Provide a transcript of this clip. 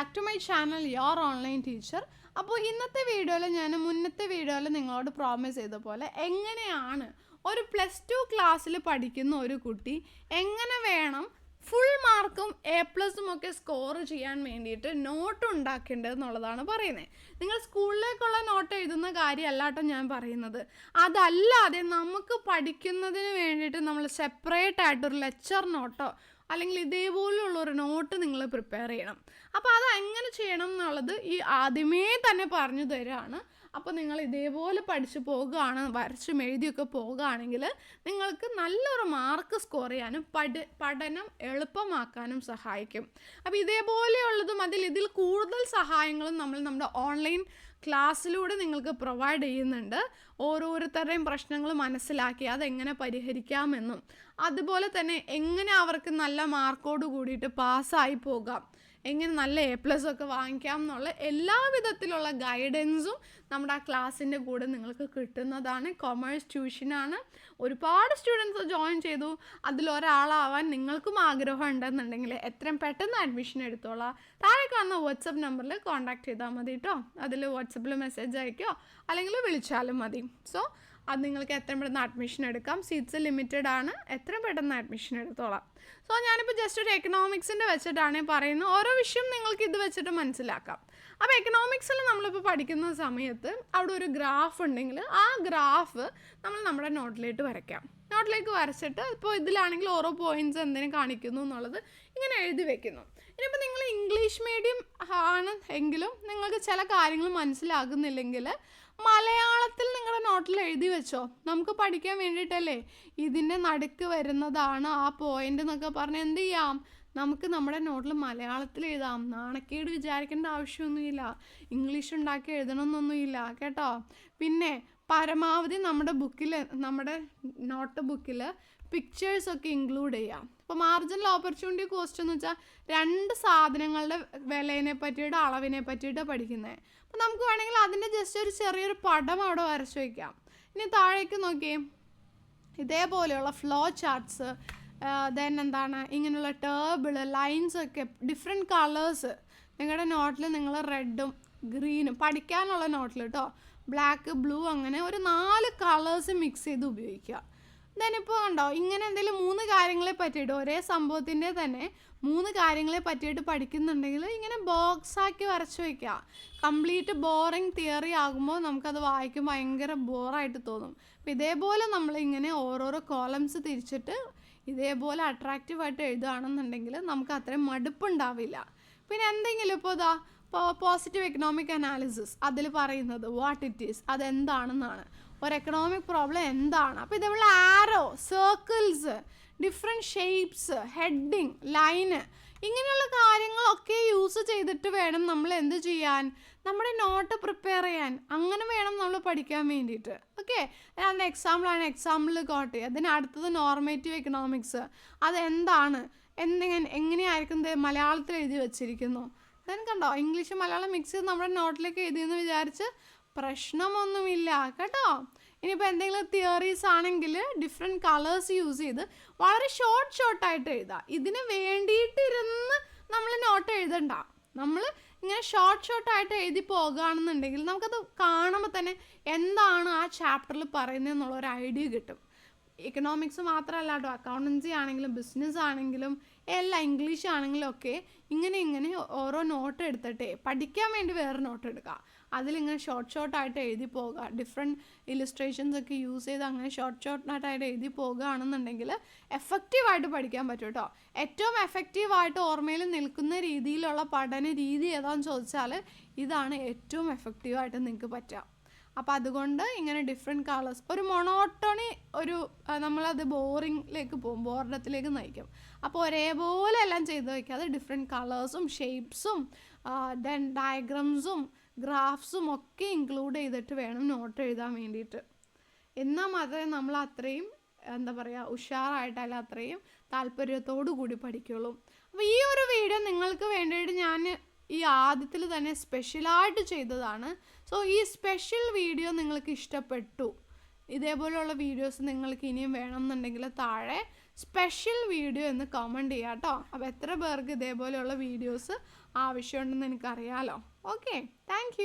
Back to my channel your online teacher അപ്പോൾ ഇന്നത്തെ വീഡിയോയിൽ ഞാൻ മുന്നത്തെ വീഡിയോയിൽ നിങ്ങളോട് പ്രോമിസ് ചെയ്ത പോലെ എങ്ങനെയാണ് ഒരു പ്ലസ് ടു ക്ലാസ്സിൽ പഠിക്കുന്ന ഒരു കുട്ടി എങ്ങനെ വേണം ഫുൾ മാർക്കും എ പ്ലസും ഒക്കെ സ്കോർ ചെയ്യാൻ വേണ്ടിയിട്ട് നോട്ട് ഉണ്ടാക്കേണ്ടത് എന്നുള്ളതാണ് പറയുന്നത് നിങ്ങൾ സ്കൂളിലേക്കുള്ള നോട്ട് എഴുതുന്ന കാര്യമല്ല കേട്ടോ ഞാൻ പറയുന്നത്. അതല്ലാതെ നമുക്ക് പഠിക്കുന്നതിന് വേണ്ടിയിട്ട് നമ്മൾ സെപ്പറേറ്റ് ആയിട്ടൊരു ലെക്ചർ നോട്ടോ അല്ലെങ്കിൽ ഇതേപോലെയുള്ള ഒരു നോട്ട് നിങ്ങൾ പ്രിപ്പയർ ചെയ്യണം. അപ്പോൾ അത് എങ്ങനെ ചെയ്യണം എന്നുള്ളത് ഈ ആദ്യമേ തന്നെ പറഞ്ഞു തരാണ്. അപ്പോൾ നിങ്ങൾ ഇതേപോലെ പഠിച്ച് പോകുകയാണ് വരച്ചും എഴുതിയൊക്കെ പോകുകയാണെങ്കിൽ നിങ്ങൾക്ക് നല്ലൊരു മാർക്ക് സ്കോർ ചെയ്യാനും പഠ പഠനം എളുപ്പമാക്കാനും സഹായിക്കും. അപ്പോൾ ഇതേപോലെയുള്ളതും അതിൽ ഇതിൽ കൂടുതൽ സഹായങ്ങളും നമ്മൾ നമ്മുടെ ഓൺലൈൻ ക്ലാസ്സിലൂടെ നിങ്ങൾക്ക് പ്രൊവൈഡ് ചെയ്യുന്നുണ്ട്. ഓരോരുത്തരുടെയും പ്രശ്നങ്ങൾ മനസ്സിലാക്കി അതെങ്ങനെ പരിഹരിക്കാമെന്നും അതുപോലെ തന്നെ എങ്ങനെ അവർക്ക് നല്ല മാർക്കോട് കൂടിയിട്ട് പാസ്സായി പോകാം. എങ്ങനെ നല്ല എ പ്ലസ് ഒക്കെ വാങ്ങിക്കാം എന്നുള്ള എല്ലാ വിധത്തിലുള്ള ഗൈഡൻസും നമ്മുടെ ആ ക്ലാസ്സിന്റെ കൂടെ നിങ്ങൾക്ക് കിട്ടുന്നതാണ്. കൊമേഴ്സ് ട്യൂഷനാണ് ഒരുപാട് സ്റ്റുഡൻസ് ജോയിൻ ചെയ്തു. അതിലൊരാളാവാൻ നിങ്ങൾക്കും ആഗ്രഹം ഉണ്ടെന്നുണ്ടെങ്കിൽ എത്രയും പെട്ടെന്ന് അഡ്മിഷൻ എടുത്തോളാം. താഴെ കാണുന്ന വാട്സപ്പ് നമ്പറിൽ കോൺടാക്ട് ചെയ്താൽ മതി കേട്ടോ അതിൽ വാട്സപ്പിൽ മെസ്സേജ് അയക്കോ അല്ലെങ്കിൽ വിളിച്ചാലും മതി. സോ അത് നിങ്ങൾക്ക് എത്രയും പെട്ടെന്ന് അഡ്മിഷൻ എടുക്കാം. സീറ്റ്സ് ലിമിറ്റഡ് ആണ്. എത്രയും പെട്ടെന്ന് അഡ്മിഷൻ എടുത്തോളാം. സോ ഞാനിപ്പോൾ ജസ്റ്റ് ഒരു എക്കണോമിക്സിന്റെ വെച്ചിട്ടാണ് പറയുന്നത്. ഓരോ വിഷയം നിങ്ങൾക്ക് ഇത് വെച്ചിട്ട് മനസ്സിലാക്കാം. അപ്പോൾ എക്കണോമിക്സിൽ നമ്മളിപ്പോൾ പഠിക്കുന്ന സമയത്ത് അവിടെ ഒരു ഗ്രാഫ് ഉണ്ടെങ്കിൽ ആ ഗ്രാഫ് നമ്മൾ നമ്മുടെ നോട്ടിലേക്ക് വരയ്ക്കാം. നോട്ടിലേക്ക് വരച്ചിട്ട് ഇപ്പോൾ ഇതിലാണെങ്കിൽ ഓരോ പോയിന്റ്സ് എന്തിനും കാണിക്കുന്നു എന്നുള്ളത് ഇങ്ങനെ എഴുതി വെക്കുന്നു. ഇനിയിപ്പോൾ നിങ്ങൾ ഇംഗ്ലീഷ് മീഡിയം ആണ് എങ്കിലും നിങ്ങൾക്ക് ചില കാര്യങ്ങൾ മനസ്സിലാകുന്നില്ലെങ്കിൽ മലയാളത്തിൽ നിങ്ങളുടെ നോട്ടിൽ എഴുതി വെച്ചോ. നമുക്ക് പഠിക്കാൻ വേണ്ടിയിട്ടല്ലേ ഇതിന്റെ നടുക്ക് വരുന്നതാണ് ആ പോയിന്റ് എന്നൊക്കെ പറഞ്ഞ് എന്ത് ചെയ്യാം? നമുക്ക് നമ്മുടെ നോട്ടിൽ മലയാളത്തിൽ എഴുതാം. നാണക്കേട് വിചാരിക്കേണ്ട ആവശ്യമൊന്നുമില്ല. ഇംഗ്ലീഷ് ഉണ്ടാക്കി എഴുതണമെന്നൊന്നുമില്ല കേട്ടോ? പിന്നെ പരമാവധി നമ്മുടെ ബുക്കിൽ നമ്മുടെ നോട്ട് ബുക്കിൽ പിക്ചേഴ്സൊക്കെ ഇൻക്ലൂഡ് ചെയ്യാം. അപ്പോൾ മാർജിനൽ ഓപ്പർച്യൂണിറ്റി കോസ്റ്റ് എന്ന് വെച്ചാൽ രണ്ട് സാധനങ്ങളുടെ വിലയെ പറ്റിയിട്ട് അളവിനെ പറ്റിയിട്ട് പഠിക്കുന്നത് അപ്പോൾ നമുക്ക് വേണമെങ്കിൽ അതിന്റെ ജസ്റ്റ് ഒരു ചെറിയൊരു പടം അവിടെ വരച്ച് വയ്ക്കാം ഇനി താഴേക്ക് നോക്കിയേ. ഇതേപോലെയുള്ള ഫ്ലോ ചാർട്ട്സ് ദെൻ എന്താണ് ഇങ്ങനെയുള്ള ടേബിൾ ലൈൻസ് ഒക്കെ ഡിഫറെന്റ് കളേഴ്സ് നിങ്ങളുടെ നോട്ടിൽ നിങ്ങൾ റെഡും ഗ്രീനും പഠിക്കാനുള്ള നോട്ടിൽ കേട്ടോ ബ്ലാക്ക് ബ്ലൂ അങ്ങനെ ഒരു നാല് കളേഴ്സ് മിക്സ് ചെയ്ത് ഉപയോഗിക്കുക ഇപ്പോൾ കണ്ടോ ഇങ്ങനെ എന്തെങ്കിലും മൂന്ന് കാര്യങ്ങളെ പറ്റിയിട്ട് ഒരേ സംഭവത്തിന്റെ തന്നെ മൂന്ന് കാര്യങ്ങളെ പറ്റിയിട്ട് പഠിക്കുന്നുണ്ടെങ്കിൽ ഇങ്ങനെ ബോക്സ് ആക്കി വരച്ച് വയ്ക്കുക. കംപ്ലീറ്റ് ബോറിങ് തിയറി ആകുമ്പോൾ നമുക്കത് വായിക്കുമ്പോൾ ഭയങ്കര ബോറായിട്ട് തോന്നും. അപ്പോൾ ഇതേപോലെ നമ്മൾ ഇങ്ങനെ ഓരോരോ കോളംസ് തിരിച്ചിട്ട് ഇതേപോലെ അട്രാക്റ്റീവായിട്ട് എഴുതുകയാണെന്നുണ്ടെങ്കിൽ നമുക്ക് അത്രയും മടുപ്പുണ്ടാവില്ല. പിന്നെ എന്തെങ്കിലും ഇപ്പോൾ ഇതാ പോസിറ്റീവ് എക്കണോമിക് അനാലിസിസ് അതിൽ പറയുന്നത് വാട്ട് ഇറ്റ് ഈസ് അതെന്താണെന്നാണ്. ഒരു എക്കണോമിക് പ്രോബ്ലം എന്താണ്? അപ്പോൾ ഇതേപോലെ arrow circles different shapes heading line ഇങ്ങനെയുള്ള കാര്യങ്ങളൊക്കെ യൂസ് ചെയ്തിട്ട് വേണം നമ്മൾ എന്ത് ചെയ്യാൻ? നമ്മുടെ നോട്ട് പ്രിപ്പയർ ചെയ്യാൻ. അങ്ങനെ വേണം നമ്മൾ പഠിക്കാൻ വേണ്ടിയിട്ട്. ഓക്കെ അതിന്റെ എക്സാമ്പിളാണ് എക്സാമ്പിൾ കോട്ടെ അതിന് അടുത്തത് നോർമേറ്റീവ് എക്കണോമിക്സ് അതെന്താണ് എന്തെങ്ങനെ എങ്ങനെയായിരിക്കും മലയാളത്തിൽ എഴുതി വെച്ചിരിക്കുന്നു? ദെൻ കണ്ടോ? ഇംഗ്ലീഷ് മലയാളം മിക്സ് ചെയ്ത് നമ്മുടെ നോട്ടിലേക്ക് എഴുതിയെന്ന് വിചാരിച്ച് പ്രശ്നമൊന്നുമില്ല കേട്ടോ? ഇനിയിപ്പോൾ എന്തെങ്കിലും തിയറീസ് ആണെങ്കിൽ ഡിഫറെന്റ് കളേഴ്സ് യൂസ് ചെയ്ത് വളരെ ഷോർട്ട് ഷോർട്ടായിട്ട് എഴുതാം. ഇതിന് വേണ്ടിയിട്ടിരുന്ന് നമ്മൾ നോട്ട് എഴുതണ്ട. നമ്മൾ ഇങ്ങനെ ഷോർട്ട് ഷോർട്ടായിട്ട് എഴുതി പോകുകയാണെന്നുണ്ടെങ്കിൽ നമുക്കത് കാണുമ്പോൾ തന്നെ എന്താണ് ആ ചാപ്റ്ററിൽ പറയുന്നത് എന്നുള്ള ഒരു ഐഡിയ കിട്ടും. എക്കണോമിക്സ് മാത്രമല്ല കേട്ടോ അക്കൗണ്ടൻസി ആണെങ്കിലും ബിസിനസ് ആണെങ്കിലും എല്ലാം ഇംഗ്ലീഷ് ആണെങ്കിലും ഒക്കെ ഇങ്ങനെ ഇങ്ങനെ ഓരോ നോട്ട് എടുത്തിട്ടേ പഠിക്കാൻ വേണ്ടി വേറെ നോട്ട് എടുക്കുക. അതിലിങ്ങനെ ഷോർട്ട് ഷോർട്ടായിട്ട് എഴുതി പോകുക ഡിഫറെന്റ് ഇലിസ്ട്രേഷൻസ് ഒക്കെ യൂസ് ചെയ്ത് അങ്ങനെ ഷോർട്ട് ഷോർട്ടായിട്ട് എഴുതി പോകുകയാണെന്നുണ്ടെങ്കിൽ എഫക്റ്റീവായിട്ട് പഠിക്കാൻ പറ്റും കേട്ടോ. ഏറ്റവും എഫക്റ്റീവായിട്ട് ഓർമ്മയിൽ നിൽക്കുന്ന രീതിയിലുള്ള പഠന രീതി ഏതാണെന്ന് ചോദിച്ചാൽ ഇതാണ് ഏറ്റവും എഫക്റ്റീവായിട്ട് നിങ്ങൾക്ക് പറ്റുക. അപ്പോൾ അതുകൊണ്ട് ഇങ്ങനെ ഡിഫറെന്റ് കളേഴ്സ് ഒരു മൊണോട്ടണി ഒരു നമ്മളത് ബോറിങ്ങിലേക്ക് പോകും ബോർഡത്തിലേക്ക് നയിക്കും. അപ്പോൾ ഒരേപോലെ എല്ലാം ചെയ്ത് വയ്ക്കാതെ ഡിഫറെന്റ് കളേഴ്സും ഷേപ്സും ദെൻ ഡയഗ്രംസും ഗ്രാഫ്സും ഒക്കെ ഇൻക്ലൂഡ് ചെയ്തിട്ട് വേണം നോട്ട് എഴുതാൻ വേണ്ടിയിട്ട്. എന്നാൽ മാത്രമേ നമ്മൾ അത്രയും എന്താ പറയുക ഉഷാറായിട്ടല്ല അത്രയും താല്പര്യത്തോടു കൂടി പഠിക്കുള്ളൂ. അപ്പോൾ ഈ ഒരു വീഡിയോ നിങ്ങൾക്ക് വേണ്ടിയിട്ട് ഞാൻ ഈ ആദ്യത്തിൽ തന്നെ സ്പെഷ്യലായിട്ട് ചെയ്തതാണ്. സോ ഈ സ്പെഷ്യൽ വീഡിയോ നിങ്ങൾക്ക് ഇഷ്ടപ്പെട്ടു. ഇതേപോലെയുള്ള വീഡിയോസ് നിങ്ങൾക്ക് ഇനിയും വേണമെന്നുണ്ടെങ്കിൽ താഴെ സ്പെഷ്യൽ വീഡിയോ എന്ന് കമന്റ് ചെയ്യാം കേട്ടോ അപ്പോൾ എത്ര പേർക്ക് ഇതേപോലെയുള്ള വീഡിയോസ് ആവശ്യമുണ്ടെന്ന് എനിക്കറിയാലോ. Okay thank